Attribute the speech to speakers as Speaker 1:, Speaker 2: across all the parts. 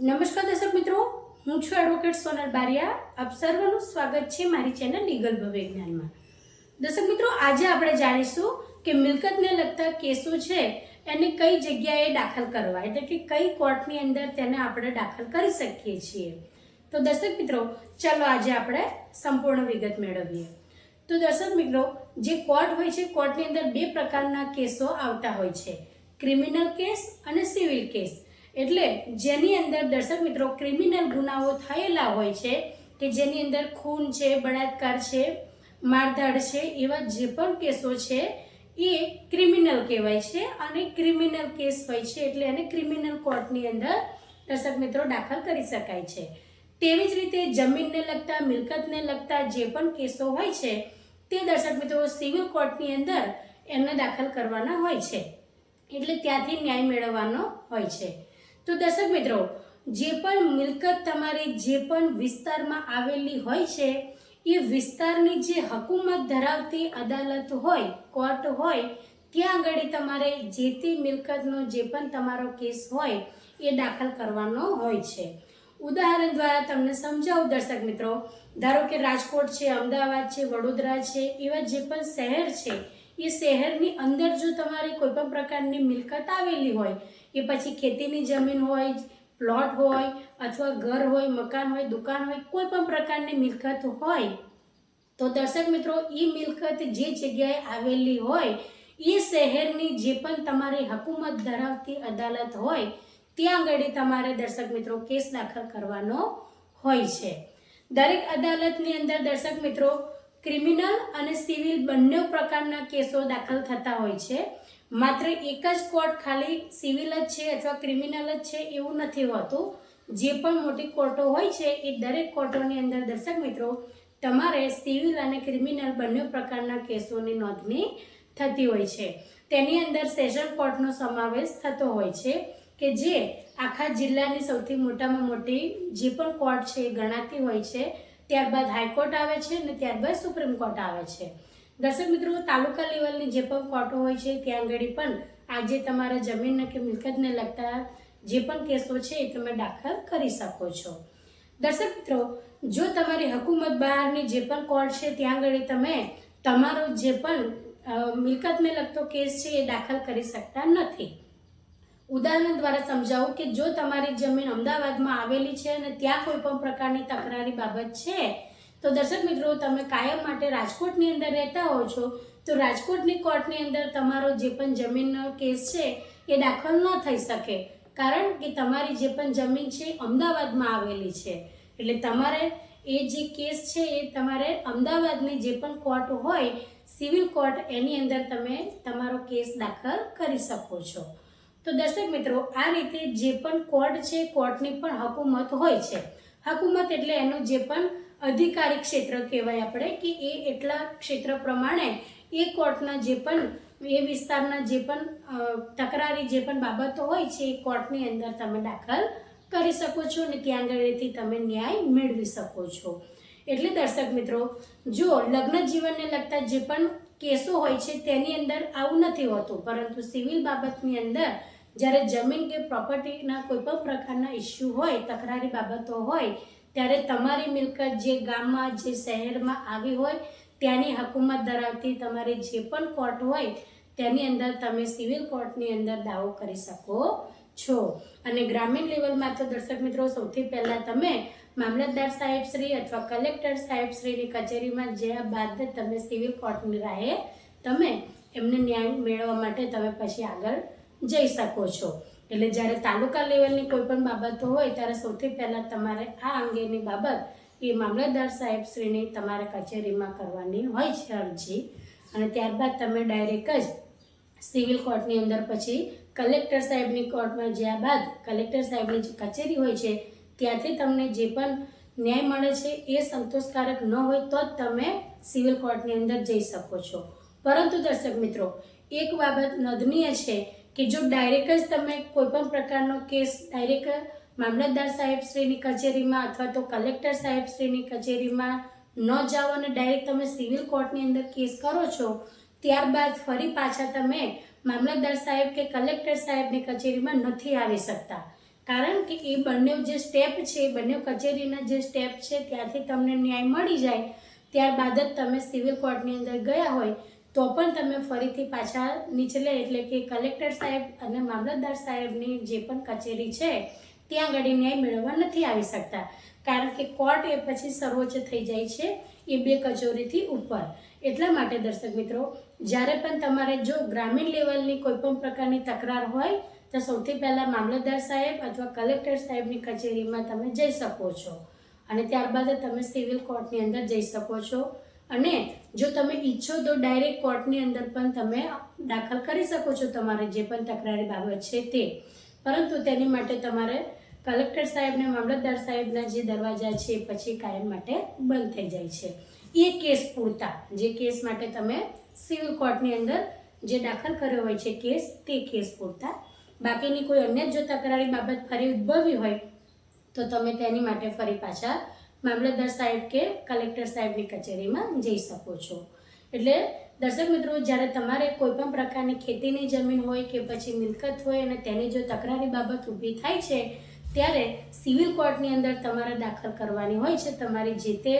Speaker 1: નમસ્કાર દર્શક મિત્રો, હું છું એડવોકેટ સોનલ બારિયા. આપ સર્વનું સ્વાગત છે મારી ચેનલ લીગલ ભવિજ્ઞાનમાં દર્શક મિત્રો, આજે આપણે જાણીશું કે મિલકતને લગતા કેસો છે એને કઈ જગ્યાએ દાખલ કરવા, એટલે કે કઈ કોર્ટની અંદર તેને આપણે દાખલ કરી શકીએ છીએ. તો દર્શક મિત્રો, ચાલો આજે આપણે સંપૂર્ણ વિગત મેળવીએ. તો દર્શક મિત્રો, જે કોર્ટ હોય છે, કોર્ટની અંદર બે પ્રકારના કેસો આવતા હોય છે. ક્રિમિનલ કેસ અને સિવિલ કેસ. એટલે જેની અંદર દર્શક મિત્રો ક્રિમિનલ ગુનાઓ થયેલા હોય છે, કે જેની અંદર ખૂન છે, બળાત્કાર છે, મારધાડ છે, એવા જે પણ કેસો છે, એ ક્રિમિનલ કહેવાય છે અને ક્રિમિનલ કેસ હોય છે એટલે એને ક્રિમિનલ કોર્ટની અંદર દર્શક મિત્રો દાખલ કરી શકાય છે. તેવી જ રીતે જમીનને લગતા, મિલકતને લગતા જે પણ કેસો હોય છે, તે દર્શક મિત્રો સિવિલ કોર્ટની અંદર એમને દાખલ કરવાના હોય છે. એટલે ત્યાંથી ન્યાય મેળવવાનો હોય છે. તો દર્શક મિત્રો, જે પણ મિલકત તમારી જે પણ વિસ્તારમાં આવેલી હોય છે, એ વિસ્તારની જે હકુમત ધરાવતી અદાલત હોય, કોર્ટ હોય, ત્યાં આગળ તમારે જે તે મિલકતનો જે પણ તમારો કેસ હોય, એ દાખલ કરવાનો હોય છે. ઉદાહરણ દ્વારા તમને સમજાવું, દર્શક મિત્રો, ધારો કે રાજકોટ છે, અમદાવાદ છે, વડોદરા છે, એવા જે પણ શહેર છે, એ શહેરની અંદર જો તમારી કોઈ પણ પ્રકારની મિલકત આવેલી હોય એ પછી ખેતીની જમીન હોય, પ્લોટ હોય, અથવા ઘર હોય, મકાન હોય, દુકાન હોય, કોઈ પણ પ્રકારની મિલકત હોય, તો દર્શક મિત્રો એ મિલકત જે જગ્યાએ આવેલી હોય એ શહેરની જે પણ તમારી હકુમત ધરાવતી અદાલત હોય, ત્યાં આગળ તમારે દર્શક મિત્રો કેસ દાખલ કરવાનો હોય છે. દરેક અદાલતની અંદર દર્શક મિત્રો, ક્રિમિનલ અને સિવિલ બંને પ્રકારના કેસો દાખલ થતા હોય છે. માત્ર એક જ કોર્ટ ખાલી સિવિલ જ છે અથવા ક્રિમિનલ જ છે એવું નથી હોતું. જે પણ મોટી કોર્ટો હોય છે એ દરેક કોર્ટોની અંદર દર્શક મિત્રો, તમારે સિવિલ અને ક્રિમિનલ બંને પ્રકારના કેસોની નોંધણી થતી હોય છે. તેની અંદર સેશન કોર્ટનો સમાવેશ થતો હોય છે કે જે આખા જિલ્લાની સૌથી મોટામાં મોટી જે પણ કોર્ટ છે એ ગણાતી હોય છે, ત્યારબાદ હાઈકોર્ટ આવે છે અને ત્યારબાદ સુપ્રીમ કોર્ટ આવે છે. દર્શક મિત્રો, તાલુકા લેવલની જે પણ કોર્ટો હોય છે ત્યાં આગળ પણ આજે તમારા જમીનને કે મિલકતને લગતા જે પણ કેસો છે, એ તમે દાખલ કરી શકો છો. દર્શક મિત્રો, જો તમારી હકુમત બહારની જે પણ કોર્ટ છે ત્યાં આગળ તમે તમારો જે પણ મિલકતને લગતો કેસ છે, એ દાખલ કરી શકતા નથી. ઉદાહરણ દ્વારા સમજાવું કે જો તમારી જમીન અમદાવાદમાં આવેલી છે અને ત્યાં કોઈ પણ પ્રકારની તકરારી બાબત છે તો દર્શક મિત્રો, તમે કાયમ માટે રાજકોટની અંદર રહેતા હો છો, તો રાજકોટની કોર્ટની અંદર તમારો જે પણ જમીનનો કેસ છે, એ દાખલ ન થઈ શકે. કારણ કે તમારી જે પણ જમીન છે, અમદાવાદમાં આવેલી છે. એટલે તમારે એ જે કેસ છે, એ તમારે અમદાવાદની જે પણ કોર્ટ હોય, સિવિલ કોર્ટ એની અંદર તમે તમારો કેસ દાખલ કરી શકો છો. તો દર્શક મિત્રો, આ રીતે જે પણ કોર્ટ છે, કોર્ટની પણ હકુમત હોય છે. હકુમત એટલે એનું જે પણ અધિકારી ક્ષેત્ર કહેવાય આપણે, કે એ એટલા ક્ષેત્ર પ્રમાણે એ કોર્ટના જે પણ, એ વિસ્તારના જે પણ તકરારી જે પણ બાબતો હોય છે, એ કોર્ટની અંદર તમે દાખલ કરી શકો છો અને ત્યાં આગળથી તમે ન્યાય મેળવી શકો છો. એટલે દર્શક મિત્રો, જો લગ્ન જીવનને લગતા જે પણ કેસો હોય છે, તેની અંદર આવું નથી હોતું, પરંતુ સિવિલ બાબતની અંદર જ્યારે જમીન કે પ્રોપર્ટીના કોઈ પણ પ્રકારના ઇસ્યુ હોય, તકરારી બાબતો હોય ત્યારે તમારી મિલકત જે ગામમાં, જે શહેરમાં આવી હોય, ત્યાંની હકુમત ધરાવતી તમારી જે પણ કોર્ટ હોય, તેની અંદર તમે સિવિલ કોર્ટની અંદર દાવો કરી શકો છો. અને ગ્રામીણ લેવલમાં તો દર્શક મિત્રો, સૌથી પહેલાં તમે મામલતદાર સાહેબ શ્રી અથવા કલેક્ટર સાહેબ શ્રીની કચેરીમાં જ્યાં બાદ તમે સિવિલ કોર્ટની રાહે તમે એમને ન્યાય મેળવવા માટે તમે પછી આગળ જઈ શકો છો. એટલે જ્યારે તાલુકા લેવલની કોઈ પણ બાબતો હોય, ત્યારે સૌથી પહેલાં તમારે આ અંગેની બાબત એ મામલતદાર સાહેબ શ્રીની તમારે કચેરીમાં કરવાની હોય છે અરજી. અને ત્યારબાદ તમે ડાયરેક્ટ જ સિવિલ કોર્ટની અંદર પછી કલેક્ટર સાહેબની કોર્ટમાં જ્યાં બાદ કલેક્ટર સાહેબની જે કચેરી હોય છે, ત્યાંથી તમને જે પણ ન્યાય મળે છે એ સંતોષકારક ન હોય તો જ તમે સિવિલ કોર્ટની અંદર જઈ શકો છો. પરંતુ દર્શક મિત્રો, એક બાબત નોંધનીય છે કે જો ડાયરેક્ટ જ તમે કોઈ પણ પ્રકારનો કેસ ડાયરેક્ટ મામલતદાર સાહેબ શ્રીની કચેરીમાં અથવા તો કલેક્ટર સાહેબ શ્રીની કચેરીમાં ન જાઓ અને ડાયરેક્ટ તમે સિવિલ કોર્ટની અંદર કેસ કરો છો, ત્યારબાદ ફરી પાછા તમે મામલતદાર સાહેબ કે કલેક્ટર સાહેબની કચેરીમાં નથી આવી શકતા. કારણ કે એ બંને જે સ્ટેપ છે બંને કચેરીના જે સ્ટેપ છે, ત્યાંથી તમને ન્યાય મળી જાય. ત્યારબાદ જ તમે સિવિલ કોર્ટની અંદર ગયા હોય તો પણ તમે ફરીથી પાછા નીચલે એટલે કે કલેક્ટર સાહેબ અને મામલતદાર સાહેબની જે પણ કચેરી છે, ત્યાં આગળ ન્યાય મેળવવા નથી આવી શકતા. કારણ કે કોર્ટ એ પછી સર્વોચ્ચ થઈ જાય છે, એ બે કચોરીથી ઉપર. એટલા માટે દર્શક મિત્રો, જ્યારે પણ તમારે જો ગ્રામીણ લેવલની કોઈ પણ પ્રકારની તકરાર હોય, તો સૌથી પહેલાં મામલતદાર સાહેબ અથવા કલેક્ટર સાહેબની કચેરીમાં તમે જઈ શકો છો. અને ત્યારબાદ તમે સિવિલ કોર્ટની અંદર જઈ શકો છો. અને જો તમે ઈચ્છો તો ડાયરેક્ટ કોર્ટની અંદર પણ તમે દાખલ કરી શકો છો તમારે જે પણ તકરારી બાબત છે તે. પરંતુ તેની માટે તમારે કલેક્ટર સાહેબને, મામલતદાર સાહેબના જે દરવાજા છે પછી કાયમ માટે બંધ થઈ જાય છે. એ કેસ પૂરતા. જે કેસ માટે તમે સિવિલ કોર્ટની અંદર જે દાખલ કર્યો હોય છે કેસ, તે કેસ પૂરતા. બાકીની કોઈ અન્ય જો તકરારી બાબત ફરી ઉદ્ભવી હોય, તો તમે તેની માટે ફરી પાછા મામલતદાર સાહેબ કે કલેક્ટર સાહેબની કચેરીમાં જઈ શકો છો. એટલે દર્શક મિત્રો, જ્યારે તમારે કોઈપણ પ્રકારની ખેતીની જમીન હોય કે પછી મિલકત હોય અને તેની જો તકરારી બાબત ઊભી થાય છે, ત્યારે સિવિલ કોર્ટની અંદર તમારે દાખલ કરવાની હોય છે. તમારી જે તે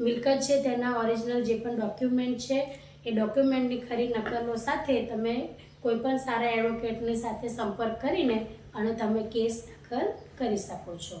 Speaker 1: મિલકત છે, તેના ઓરિજિનલ જે પણ ડોક્યુમેન્ટ છે, એ ડોક્યુમેન્ટની ખરી નકલો સાથે તમે કોઈપણ સારા એડવોકેટની સાથે સંપર્ક કરીને અને તમે કેસ દાખલ કરી શકો છો.